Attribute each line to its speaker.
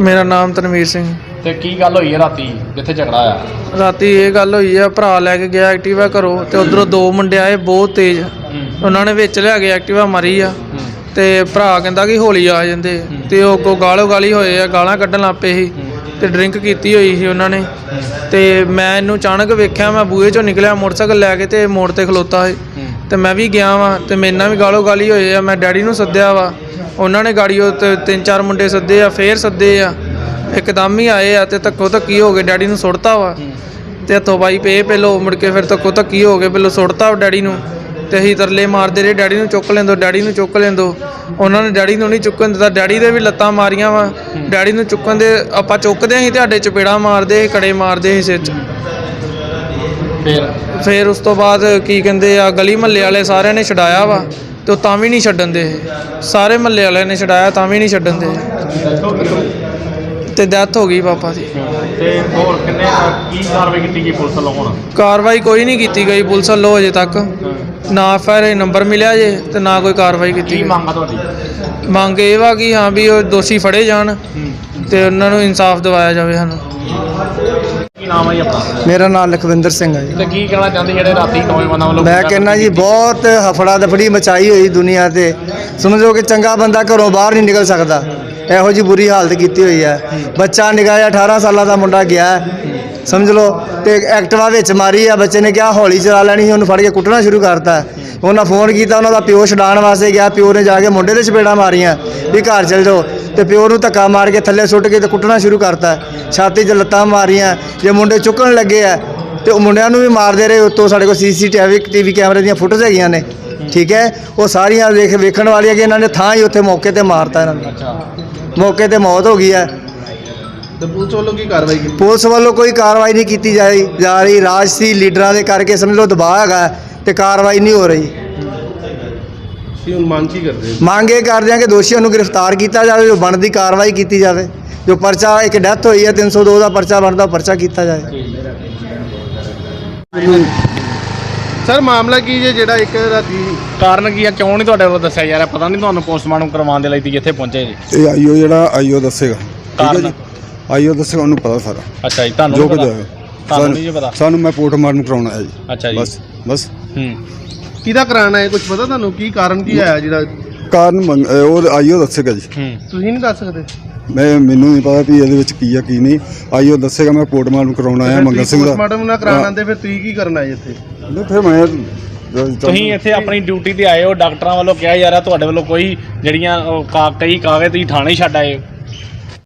Speaker 1: ਮੇਰਾ ਨਾਮ ਤਨਵੀਰ ਸਿੰਘ।
Speaker 2: ਤੇ ਕੀ ਗੱਲ ਹੋਈ ਹੈ ਰਾਤੀ? ਜਿੱਥੇ ਝਗੜਾ ਆ
Speaker 1: ਰਾਤੀ ਇਹ ਗੱਲ ਹੋਈ ਆ ਭਰਾ ਲੈ ਕੇ ਗਿਆ ਐਕਟਿਵਾ ਘਰੋਂ ਤੇ ਉਧਰੋਂ ਦੋ ਮੁੰਡੇ ਆਏ ਬਹੁਤ ਤੇਜ਼। ਉਹਨਾਂ ਨੇ ਵਿੱਚ ਲਿਆ ਕੇ ਐਕਟਿਵਾ ਮਾਰੀ ਆ। ਤੇ ਭਰਾ ਕਹਿੰਦਾ ਕਿ ਹੌਲੀ ਆ ਜਾਂਦੇ। ਤੇ ਉਹ ਅੱਗੋਂ ਗਾਲੋ ਗਾਲੀ ਹੋਏ ਆ ਗਾਲਾਂ ਕੱਢਣ ਲੱਗ ਪਏ ਸੀ। ਤੇ ਡਰਿੰਕ ਕੀਤੀ ਹੋਈ ਸੀ ਉਹਨਾਂ ਨੇ। ਤੇ ਮੈਂ ਇਹਨੂੰ ਅਚਾਨਕ ਵੇਖਿਆ ਮੈਂ ਬੂਹੇ ਚੋਂ ਨਿਕਲਿਆ ਮੋਟਰਸਾਈਕਲ ਲੈ ਕੇ ਤੇ ਮੋੜ ਤੇ ਖਲੋਤਾ ਸੀ। ਤੇ ਮੈਂ ਵੀ ਗਿਆ ਵਾਂ ਤੇ ਮੇਰੇ ਨਾਲ ਵੀ ਗਾਲੋ ਗਾਲੀ ਹੋਏ ਆ ਮੈਂ ਡੈਡੀ ਨੂੰ ਸੱਦਿਆ ਵਾ। ਉਹਨਾਂ ਨੇ ਗਾੜੀ ਉਹ ਤੇ ਤਿੰਨ ਚਾਰ ਮੁੰਡੇ ਸੱਦੇ ਆ ਫੇਰ ਸੱਦੇ ਆ। ਇੱਕਦਮ ਹੀ ਆਏ ਆ ਤੇ ਧੱਕੋ ਧੱਕੀ ਹੋ ਗਏ ਡੈਡੀ ਨੂੰ ਸੁੱਟਤਾ ਵਾ। ਤੇ ਹੱਥੋਂ ਬਾਈ ਪਏ ਪਹਿਲੋ ਮੁੜ ਕੇ ਫਿਰ ਧੱਕੋ ਧੱਕੀ ਹੋ ਗਏ ਪਹਿਲੋ ਸੁੱਟਤਾ ਵਾ ਡੈਡੀ ਨੂੰ। ਤੇ ਅਸੀਂ ਤਰਲੇ ਮਾਰਦੇ ਰਹੇ ਡੈਡੀ ਨੂੰ ਚੁੱਕ ਲੈਂਦੋ ਡੈਡੀ ਨੂੰ ਚੁੱਕ ਲੈਂਦੋ। ਉਹਨਾਂ ਨੇ ਡੈਡੀ ਨੂੰ ਨਹੀਂ ਚੁੱਕਣ ਦਿੱਤਾ ਡੈਡੀ ਦੇ ਵੀ ਲੱਤਾਂ ਮਾਰੀਆਂ ਵਾ। ਡੈਡੀ ਨੂੰ ਚੁੱਕਣ ਦੇ ਆਪਾਂ ਚੁੱਕਦੇ ਅਸੀਂ ਤੁਹਾਡੇ ਚਪੇੜਾ ਮਾਰਦੇ ਸੀ ਕੜੇ ਮਾਰਦੇ ਸੀ ਸਿਰ 'ਚ।
Speaker 2: ਫਿਰ?
Speaker 1: ਫਿਰ ਉਸ ਤੋਂ ਬਾਅਦ ਕੀ ਕਹਿੰਦੇ ਆ ਗਲੀ ਮਹੱਲੇ ਵਾਲੇ ਸਾਰਿਆਂ ਨੇ ਛਡਾਇਆ ਵਾ। ਤੇ ਉਹ ਤਾਂ ਵੀ ਨਹੀਂ ਛੱਡਣ ਦੇ। ਸਾਰੇ ਮਹੱਲੇ ਵਾਲਿਆਂ ਨੇ ਛਡਾਇਆ ਤਾਂ ਵੀ ਨਹੀਂ ਛੱਡਣ ਦੇ। ਤੇ ਡੈਥ ਹੋ ਗਈ ਪਾਪਾ ਦੀ।
Speaker 2: ਤੇ ਹੋਰ ਕਿੰਨੇ ਕੀ ਕਾਰਵਾਈ ਕੀਤੀ ਗਈ ਪੁਲਿਸ ਵੱਲੋਂ ਹੁਣ?
Speaker 1: ਕਾਰਵਾਈ ਕੋਈ ਨਹੀਂ ਕੀਤੀ ਗਈ ਪੁਲਿਸ ਵੱਲੋਂ ਅਜੇ ਤੱਕ। ਨਾ ਆਰ ਨੰਬਰ ਮਿਲਿਆ ਜੇ ਤੇ ਨਾ ਕੋਈ ਕਾਰਵਾਈ ਕੀਤੀ
Speaker 2: ਕੀ
Speaker 1: ਗਈ।
Speaker 2: ਮੰਗ ਆ ਤੁਹਾਡੀ?
Speaker 1: ਮੰਗ ਇਹ ਵਾ ਕਿ ਹਾਂ ਵੀ ਉਹ ਦੋਸ਼ੀ ਫੜੇ ਜਾਣ ਤੇ ਉਹਨਾਂ ਨੂੰ ਇਨਸਾਫ ਦਿਵਾਇਆ ਜਾਵੇ ਸਾਨੂੰ।
Speaker 2: ਕੀ ਨਾਮ ਹੈ ਜੀ ਆਪਣਾ?
Speaker 3: ਮੇਰਾ ਨਾਮ ਲਖਵਿੰਦਰ ਸਿੰਘ ਹੈ ਜੀ।
Speaker 2: ਤੇ ਕੀ ਕਹਿਣਾ ਚਾਹੁੰਦੇ ਜਿਹੜੇ ਰਾਤੀ ਨੌਜਵਾਨਾਂ ਵੱਲੋਂ
Speaker 3: ਮੈਂ ਕਹਿੰਦਾ ਜੀ ਬਹੁਤ ਹਫੜਾ ਦਫੜੀ ਮਚਾਈ ਹੋਈ ਦੁਨੀਆ ਤੇ। ਸਮਝੋ ਕਿ ਚੰਗਾ ਬੰਦਾ ਘਰੋਂ ਬਾਹਰ ਨਹੀਂ ਨਿਕਲ ਸਕਦਾ। ਇਹੋ ਜੀ ਬੁਰੀ ਹਾਲਤ ਕੀਤੀ ਹੋਈ ਹੈ। ਬੱਚਾ ਨਿਗਾਹ 18 ਸਾਲਾਂ ਦਾ ਮੁੰਡਾ ਗਿਆ। ਹੈ। ਸਮਝ ਲਓ ਤੇ ਐਕਟਿਵਾ ਵਿੱਚ ਮਾਰੀ ਆ। ਬੱਚੇ ਨੇ ਕਿਹਾ ਹੌਲੀ ਚਲਾ ਲੈਣੀ ਸੀ ਉਹਨੂੰ ਫੜ ਕੇ ਕੁੱਟਣਾ ਸ਼ੁਰੂ ਕਰਤਾ। ਉਹਨਾਂ ਫੋਨ ਕੀਤਾ ਉਹਨਾਂ ਦਾ ਪਿਓ ਛਡਾਉਣ ਵਾਸਤੇ ਗਿਆ। ਪਿਓ ਨੇ ਜਾ ਕੇ ਮੁੰਡੇ ਦੇ ਚਪੇੜਾਂ ਮਾਰੀਆਂ। ਵੀ ਘਰ ਚਲ ਜਾਓ। ਤੇ ਪਿਓ ਨੂੰ ਧੱਕਾ ਮਾਰ ਕੇ ਥੱਲੇ ਸੁੱਟ ਕੇ ਤੇ ਕੁੱਟਣਾ ਸ਼ੁਰੂ ਕਰਤਾ। ਛਾਤੀ 'ਚ ਲੱਤਾਂ ਮਾਰੀਆਂ ਜੇ ਮੁੰਡੇ ਚੁੱਕਣ ਲੱਗੇ ਆ ਤੇ ਉਹ ਮੁੰਡਿਆਂ ਨੂੰ ਵੀ ਮਾਰਦੇ ਰਹੇ ਉੱਤੋਂ ਸਾਡੇ ਕੋਲ ਸੀਸੀਟੀਵੀ ਟੀਵੀ ਕੈਮਰੇ ਦੀਆਂ ਫੁਟੇਜ ਹੈਗੀਆਂ ਨੇ। ਠੀਕ ਹੈ? ਉਹ ਸਾਰੀਆਂ ਵੇਖ ਵੇਖਣ ਵਾਲੀਆਂ ਕਿ ਇਹਨਾਂ ਨੇ ਥਾਂ ਹੀ ਉੱਥੇ ਮੌਕੇ ਤੇ ਮਾਰਤਾ ਇਹਨਾਂ ਨੂੰ। ਮੌਕੇ ਤੇ ਮੌਤ ਹੋ ਗਈ ਹੈ।
Speaker 4: ਤੇ ਪੁਲਿਸ ਵੱਲੋਂ ਕੀ ਕਾਰਵਾਈ ਕੀਤੀ?
Speaker 3: ਪੁਲਿਸ ਵੱਲੋਂ ਕੋਈ ਕਾਰਵਾਈ ਨਹੀਂ ਕੀਤੀ ਜਾ ਰਹੀ। ਜਾ ਰਹੀ ਰਾਜਸੀ ਲੀਡਰਾਂ ਦੇ ਕਰਕੇ ਸਮਝ ਲਓ ਦਬਾਅ ਹੈਗਾ ਤੇ ਕਾਰਵਾਈ ਨਹੀਂ ਹੋ ਰਹੀ।
Speaker 4: ਕੀ ਹੁਣ ਮੰਗ ਕੀ ਕਰਦੇ ਹੋ?
Speaker 3: ਮੰਗ ਇਹ ਕਰਦੇ ਹਾਂ ਕਿ ਦੋਸ਼ੀਆਂ ਨੂੰ ਗ੍ਰਿਫਤਾਰ ਕੀਤਾ ਜਾਵੇ ਜੋ ਬਣਦੀ ਕਾਰਵਾਈ ਕੀਤੀ ਜਾਵੇ ਜੋ ਪਰਚਾ ਇੱਕ ਡੈਥ ਹੋਈ ਹੈ 302 ਦਾ ਪਰਚਾ ਬਣਦਾ ਪਰਚਾ ਕੀਤਾ ਜਾਵੇ
Speaker 4: ਸਰ ਮਾਮਲਾ ਕੀ ਜੇ ਜਿਹੜਾ ਇੱਕ ਰਾਤੀ
Speaker 2: ਕਾਰਨ ਕੀ ਆ? ਕਿਉਂ ਨਹੀਂ ਤੁਹਾਡੇ ਵੱਲੋਂ ਦੱਸਿਆ ਰਿਹਾ? ਪਤਾ ਨਹੀਂ ਤੁਹਾਨੂੰ ਪੋਸਟਮਾਰਟਮ ਕਰਵਾਉਣ ਦੇ ਲਈ ਤੀ ਇੱਥੇ ਪਹੁੰਚੇ ਜੀ?
Speaker 5: ਇਹ ਆਈਓ ਜਿਹੜਾ ਆਈਓ ਦੱਸੇਗਾ। ਠੀਕ ਹੈ
Speaker 2: ਕਾਰਨ?
Speaker 5: ਜੀ ਆਈਓ ਦੱਸੇਗਾ ਉਹਨੂੰ ਪਤਾ ਸਾਰਾ।
Speaker 2: ਅੱਛਾ ਜੀ ਤੁਹਾਨੂੰ
Speaker 5: ਜੋ ਕੁਝ? ਹੋਇਆ।
Speaker 2: ਤੁਹਾਨੂੰ ਨਹੀਂ ਜੀ ਪਤਾ?
Speaker 5: ਸਾਨੂੰ ਮੈਂ ਪੋਸਟਮਾਰਟਮ ਕਰਾਉਣਾ ਹੈ ਜੀ।
Speaker 2: ਅੱਛਾ ਜੀ।
Speaker 5: ਬਸ ਬਸ।
Speaker 2: ਹੂੰ।
Speaker 4: ਕਿਹਦਾ ਕਰਾਣਾ ਹੈ? ਕੁਝ ਪਤਾ ਤੁਹਾਨੂੰ? ਕੀ ਕਾਰਨ ਕੀ ਆਇਆ ਜਿਹੜਾ
Speaker 5: ਕਾਰਨ ਮੰਗ- ਅਹ ਉਹ ਆਈਓ ਦੱਸੇਗਾ ਜੀ।
Speaker 2: ਹੂੰ।
Speaker 4: ਤੁਸੀਂ ਨਹੀਂ ਦੱਸ ਸਕਦੇ?
Speaker 5: ਮੈਂ ਮੈਨੂੰ ਨਹੀਂ ਪਤਾ ਵੀ ਇਹਦੇ ਵਿੱਚ ਕੀ ਆ ਕੀ ਨਹੀਂ। ਆਈਓ ਦੱਸੇਗਾ ਮੈਂ ਪੋਸਟਮਾਰਟਮ ਕਰਾਉਣਾ ਆਇਆ ਮੰਗਲ ਸਿੰਘ ਦਾ।
Speaker 4: ਪੋਸਟਮਾਰਟਮ ਨਾ ਕਰਾਉਣ ਆਂਦੇ ਫਿਰ ਤੁਸੀਂ ਕੀ ਕਰਨਾ ਹੈ ਇੱਥੇ?
Speaker 5: ਨਹੀਂ ਫਿਰ ਮੈਂ
Speaker 2: ਤੁਸੀਂ ਇੱਥੇ ਆਪਣੀ ਡਿਊਟੀ ਤੇ ਆਏ ਹੋ ਡਾਕਟਰਾਂ ਵੱਲੋਂ ਕਿਹਾ ਜਾ ਰਿਹਾ ਤੁਹਾਡੇ ਵੱਲੋਂ ਕੋਈ ਜਿਹੜੀਆਂ ਉਹ ਕਾ- ਕਈ ਕਾਗਜ਼ ਤੁਸੀਂ ਥਾਣੇ ਛੱਡ ਆਏ ਹੋ।